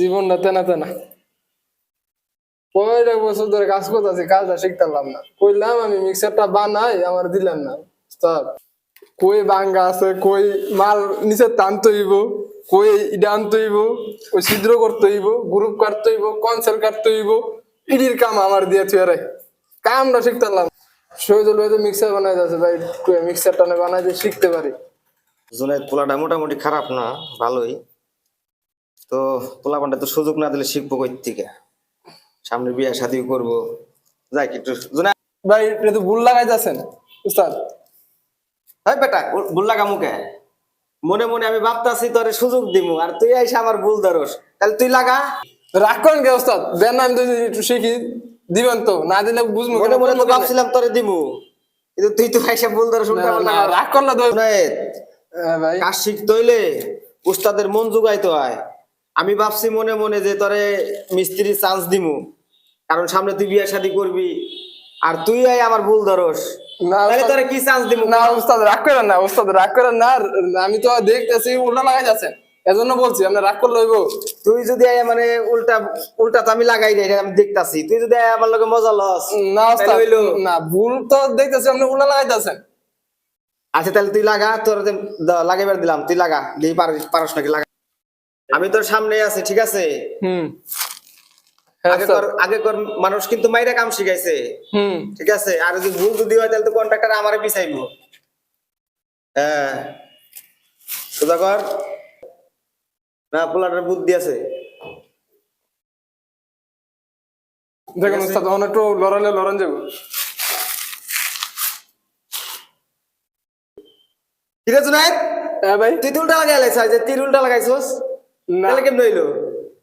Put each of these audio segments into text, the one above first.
জীবনটা তেনা তেনা। কয়টা বছর ধরে কাজ করতেছি, কাজটা শিখতে পারলাম না। কইলাম আমি মিক্সারটা বানাই, আমার দিলাম না। কই বাঙ্গা আছে, কই মাল নিচে টানতে হইব, কই ইডা আনতে হইব ওই ছিদ্র করতে হইব গ্রুপ কাটতে হইব কনসেল কাটতে হইব, ইডির কাম আমার দিয়ে তুই রে কামটা শিখতে পারলাম শহীদুল ভাই তো মিক্সার বানাই যাচ্ছে ভাই মিক্সারটা না বানাইতে শিখতে পারি। জুনাইদ পোলাটা মোটামুটি খারাপ না, ভালোই। তো পোলাপানটা তো সুযোগ না দিলে শিখব কই থেকে সামনে বিয়ে শাদি করব। যাই একটু ভাই এটা তো ভুল লাগাই যাচ্ছেন উস্তাদ। হয় বেটা ভুল লাগা মুখে মনে মনে আমি ভাবতাছি তোরে সুযোগ দিমু আর তুই আইসা আমার ভুল ধরস। তাহলে তুই লাগা। রাগ করেন কে ওস্তাদ দেন না আমি তো একটু শিখি। দিবেন তো না দিলে বুঝব মনে মনে তো ভাবছিলাম তোরে দিমু। কিন্তু তুই তো আইসা ভুল ধরস উল্টা পাল্টা। রাগ করলে তো হ্যাঁ ভাই। কাজ শিখতে হইলে উস্তাদের মন জুগাইতে হয়। আমি ভাবছি মনে মনে যে তোরে মিস্ত্রি চান্স দিমু। কারণ সামনে তুই বিয়ে শাদি করবি। আর তুই আই আমার ভুল ধরস। না, তাহলে ওস্তাদ- তোরে কি চান্স দিমু? না ওস্তাদ রাগ করেন না ওস্তাদ রাগ করেন না। আমি তো দেখতেছি উল্টা লাগাই যাচ্ছেন। এজন্য বলছি আপনি রাগ করলে হইব। তুই যদি মানে উল্টা উল্টা তো আমি লাগাই আমি দেখতাছি। তুই যদি আইয়া আমার লগে মজা লস না হইল। না ভুল তো দেখতেছি আপনি উল্টা আচ্ছা তাহলে তুই লাগা তোর লাগাইবার দিলাম তুই লাগা পারস নাকি লাগা। আমি তোর সামনে আছি ঠিক আছে? হুম। হ্যাঁ আগে কর আগে কর মানুষ কিন্তু মাইরা কাম শিখাইছে। হুম। ঠিক আছে? আর যদি ভুল যদি হয় তাহলে তো কন্ট্রাক্টর আমারে পিছাইবো। হ্যাঁ। না পোলাটার বুদ্ধি আছে। দেখুন একটু লড়ালে লড়ান যাব। ঠিক আছে না হ্যাঁ ভাই। তুই যে উল্টা লাগাইছস। তাহলে কেমন হইল?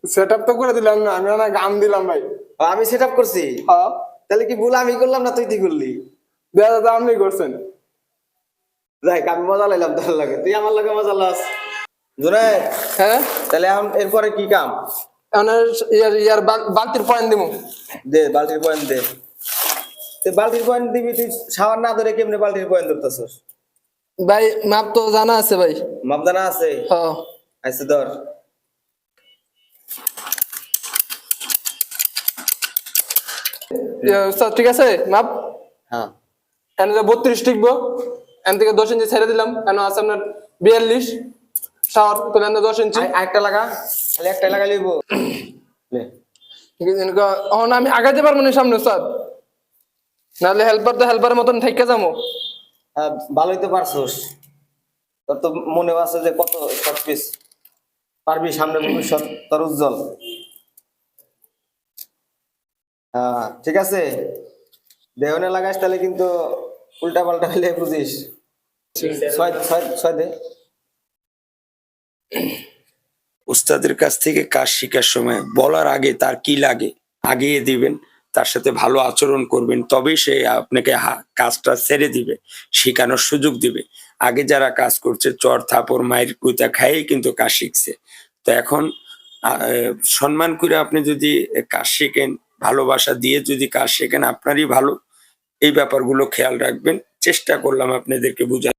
সেট তো করে দিলাম না আমি না গাম দিলাম ভাই। আমি সেট আপ করছি? হ্যাঁ। তাহলে কি ভুল আমি করলাম না তুই তুই করলি? দেখা তো আপনি করছেন। দেখ আমি মজা লাইলাম তোর লাগে। তুই আমার লাগে মজা লাস। জুনাই হ্যাঁ? তাহলে এখন এরপরে কি কাম? এখন ইয়ার ইয়ার বাল- বালতির পয়েন্ট দিব দে বালতির পয়েন্ট দে। তুই বালতির পয়েন্ট দিবি তুই সাবান না ধরে কেমনে বালতির পয়েন্ট ধরতেছস? ভাই মাপ তো জানা আছে ভাই। মাপ জানা আছে? হ্যাঁ। আইসে ধর ইয়া, উস্তাদ ঠিক আছে? মাপ? হ্যাঁ। এনে বত্রিশ টিকবো এন থেকে দশ ইঞ্চি ছেড়ে দিলাম। এন আছে আপনার বিয়াল্লিশ। শাওয়ার তাহলে এনে দশ ইঞ্চি। আরেকটা লাগা? খালি একটা লাগা লইব। নে। ঠিক আছে এখন আমি আগাতে পারব না সামনে উস্তাদ নাহলে হেল্পার তো হেল্পারের মতন থেকে যাব। হ্যাঁ, ভালোই তো পারছস। তোর তো মনে আছে যে কত শর্ট পিস পারবি সামনে ভবিষ্যৎ তোর উজ্জ্বল। হ্যাঁ ঠিক আছে? দেহনে লাগাইস তাহলে কিন্তু উল্টা পাল্টা হলে বুঝিস। ছয় দে। উস্তাদের কাছ থেকে কাজ শেখার সময় বলার আগে তার কি লাগে আগিয়ে দিবেন তার সাথে ভালো আচরণ করবেন তবেই সে আপনাকে কাজটা ছেড়ে দিবে শেখানোর সুযোগ দিবে। আগে যারা কাজ করছে চর থাপড় মায়ের কুতা খাইয়ে কিন্তু কাজ শিখছে। তো এখন সম্মান করে আপনি যদি কাজ শেখেন ভালোবাসা দিয়ে যদি কাজ শেখেন, আপনারই ভালো। এই ব্যাপারগুলো খেয়াল রাখবেন। চেষ্টা করলাম আপনাদেরকে বোঝানোর